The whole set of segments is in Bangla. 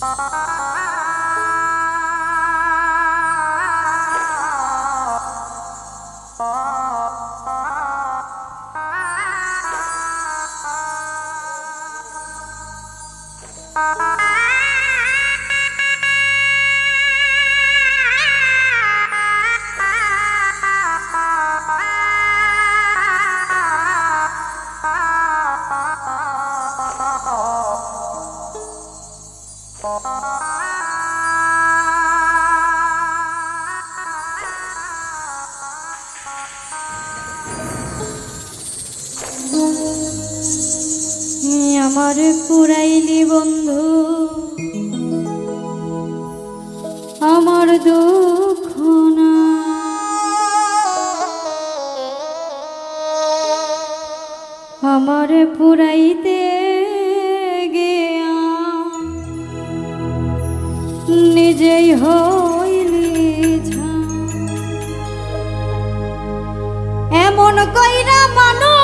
Música আমার পুরাইলি বন্ধু। আমার দুঃখ না। আমার পুরাইতে নিজেই হইলি এমন কইরা মানুষ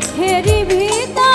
চোখের ভিতর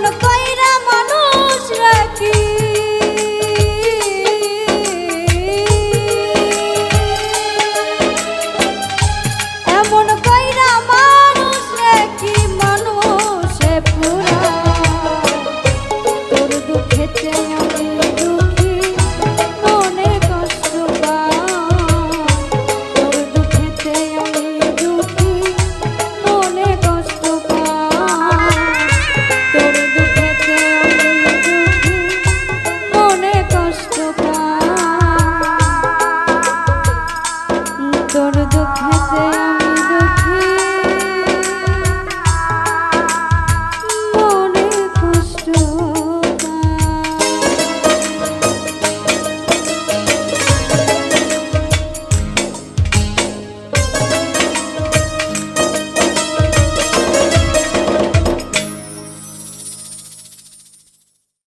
no